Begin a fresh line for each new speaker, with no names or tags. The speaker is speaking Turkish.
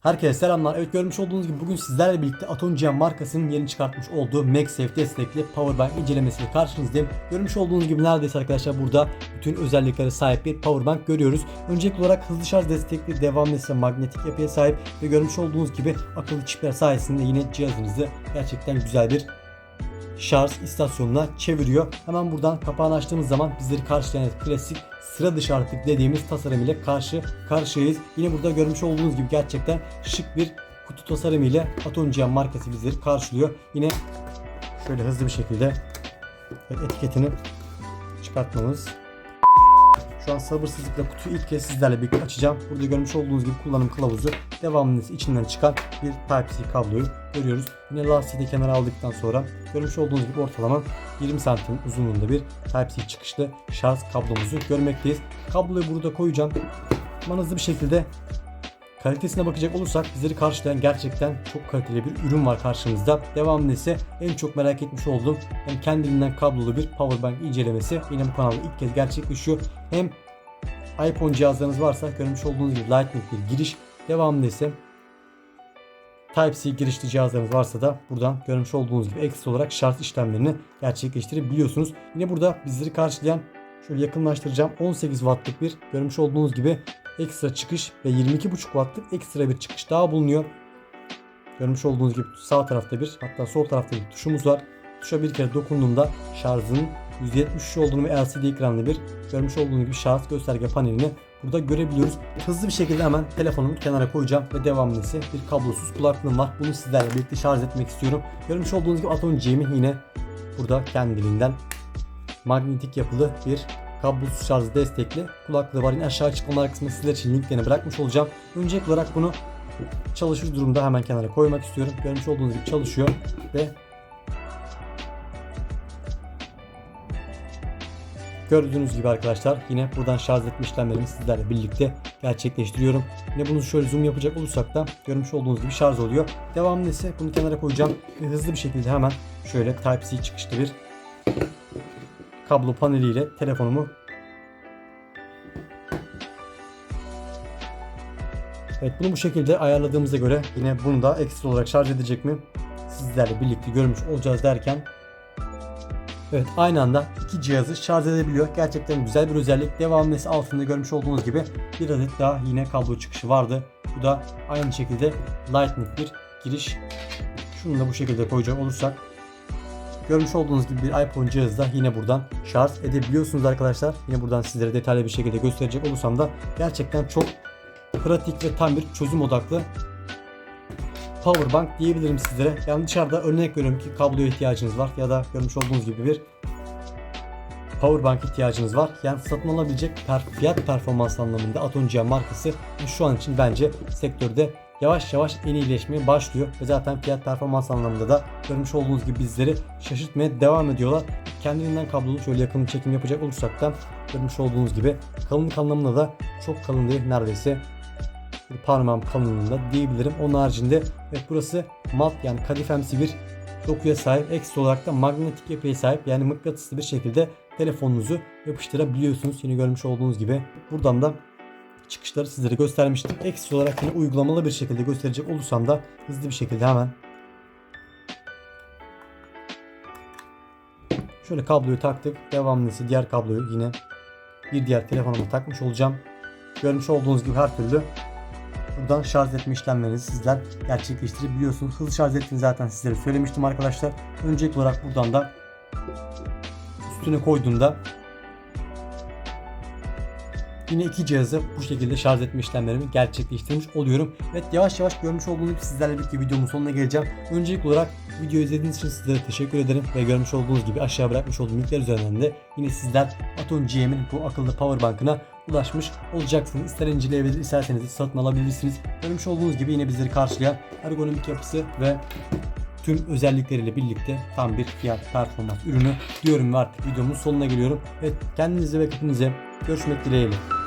Herkese selamlar. Evet görmüş olduğunuz gibi bugün sizlerle birlikte Atonjian markasının yeni çıkartmış olduğu MagSafe destekli Powerbank incelemesiyle karşınızdayım. Görmüş olduğunuz gibi neredeyse arkadaşlar burada bütün özelliklere sahip bir Powerbank görüyoruz. Öncelikli olarak hızlı şarj destekli devamlı ise magnetik yapıya sahip ve görmüş olduğunuz gibi akıllı çipler sayesinde yine cihazınızı gerçekten güzel bir şarj istasyonuna çeviriyor. Hemen buradan kapağını açtığımız zaman bizleri karşılayan klasik sıra dışı artık dediğimiz tasarım ile karşı karşıyayız. Yine burada görmüş olduğunuz gibi gerçekten şık bir kutu tasarımı ile Atonjian markası bizleri karşılıyor. Yine şöyle hızlı bir şekilde etiketini çıkartmamız an sabırsızlıkla kutuyu ilk kez sizlerle birlikte açacağım. Burada görmüş olduğunuz gibi kullanım kılavuzu devamlı içinden çıkan bir Type-C kabloyu görüyoruz. Yine lastiği de kenara aldıktan sonra görmüş olduğunuz gibi ortalama 20 santim uzunluğunda bir Type-C çıkışlı şarj kablomuzu görmekteyiz. Kabloyu burada koyacağım. Hemen hızlı bir şekilde Kalitesine bakacak olursak bizleri karşılayan gerçekten çok kaliteli bir ürün var karşımızda. Devamında ise en çok merak etmiş olduğum hem kendiliğinden kablolu bir powerbank incelemesi yine bu kanalda ilk kez gerçekleşiyor. Hem iPhone cihazlarınız varsa görmüş olduğunuz gibi Lightning bir giriş. Devamında ise Type-C girişli cihazlarınız varsa da buradan görmüş olduğunuz gibi ekstra olarak şarj işlemlerini gerçekleştirebiliyorsunuz. Yine burada bizleri karşılayan şöyle yakınlaştıracağım 18 wattlık bir görmüş olduğunuz gibi ekstra çıkış ve 22.5 wattlık ekstra bir çıkış daha bulunuyor. Görmüş olduğunuz gibi sağ tarafta bir hatta sol tarafta bir tuşumuz var. Tuşa bir kere dokunduğumda şarjının %73 olduğunu ve LCD ekranlı bir görmüş olduğunuz gibi şarj gösterge panelini burada görebiliyoruz. Hızlı bir şekilde hemen telefonumu kenara koyacağım ve devamlı ise bir kablosuz kulaklığım var. Bunu sizlerle birlikte şarj etmek istiyorum. Görmüş olduğunuz gibi Atom G'min yine burada kendiliğinden magnetik yapılı bir kablosuz şarj destekli kulaklığı var. Yine aşağı açıklamalar kısmında sizler için linklerini bırakmış olacağım. Öncelikli olarak bunu çalışır durumda hemen kenara koymak istiyorum. Görmüş olduğunuz gibi çalışıyor ve Gördüğünüz gibi arkadaşlar yine buradan şarj etme işlemlerimi sizlerle birlikte gerçekleştiriyorum. Yine bunu şöyle zoom yapacak olursak da görmüş olduğunuz gibi şarj oluyor. Devamlı ise bunu kenara koyacağım ve hızlı bir şekilde hemen şöyle Type-C çıkışlı bir kablo paneliyle telefonumu Evet bunu bu şekilde ayarladığımıza göre yine bunu da ekstra olarak şarj edecek mi? Sizlerle birlikte görmüş olacağız derken Evet aynı anda iki cihazı şarj edebiliyor. Gerçekten güzel bir özellik. Devamlı ise altında görmüş olduğunuz gibi bir adet daha yine kablo çıkışı vardı. Bu da aynı şekilde Lightning bir giriş. Şunu da bu şekilde koyacak olursak Görmüş olduğunuz gibi bir iPhone cihazda yine buradan şarj edebiliyorsunuz arkadaşlar. Yine buradan sizlere detaylı bir şekilde gösterecek olursam da gerçekten çok pratik ve tam bir çözüm odaklı powerbank diyebilirim sizlere. Yani dışarıda örnek veriyorum ki kabloya ihtiyacınız var ya da görmüş olduğunuz gibi bir powerbank ihtiyacınız var. Yani satın alabilecek fiyat performans anlamında Atonjian markası şu an için bence sektörde yavaş yavaş en iyileşmeye başlıyor ve zaten fiyat performans anlamında da görmüş olduğunuz gibi bizleri şaşırtmaya devam ediyorlar. Kendiliğinden kablolu şöyle yakın çekim yapacak olursak da görmüş olduğunuz gibi kalınlık anlamında da çok kalın değil neredeyse bir parmağım kalınlığında diyebilirim. Onun haricinde evet burası mat yani kadifemsi bir dokuya sahip. Ekstra olarak da magnetik yapıya sahip yani mıknatıslı bir şekilde telefonunuzu yapıştırabiliyorsunuz. Yine görmüş olduğunuz gibi buradan da çıkışları sizlere göstermiştim. Ekstra olarak yine uygulamalı bir şekilde gösterecek olursam da hızlı bir şekilde hemen şöyle kabloyu taktık. Devamlısı diğer kabloyu yine bir diğer telefonuma takmış olacağım. Görmüş olduğunuz gibi her türlü buradan şarj etme işlemlerinizi sizler gerçekleştirebiliyorsunuz. Hızlı şarj ettiğini zaten sizlere söylemiştim arkadaşlar. Öncelikli olarak buradan da üstüne koyduğumda yine iki cihazı bu şekilde şarj etme işlemlerimi gerçekleştirmiş oluyorum. Evet yavaş yavaş görmüş olduğunuz gibi sizlerle birlikte videomun sonuna geleceğim. Öncelikli olarak videoyu izlediğiniz için sizlere teşekkür ederim ve görmüş olduğunuz gibi aşağı bırakmış olduğum linkler üzerinden de yine sizler Atom GM'in bu akıllı powerbank'ına ulaşmış olacaksınız. İster inceleyebilir, isterseniz satın alabilirsiniz. Görmüş olduğunuz gibi yine bizleri karşılayan ergonomik yapısı ve tüm özellikleriyle birlikte tam bir fiyat performans ürünü diyorum ve artık videomun sonuna geliyorum. Evet kendinize ve hepinize görüşmek dileğiyle.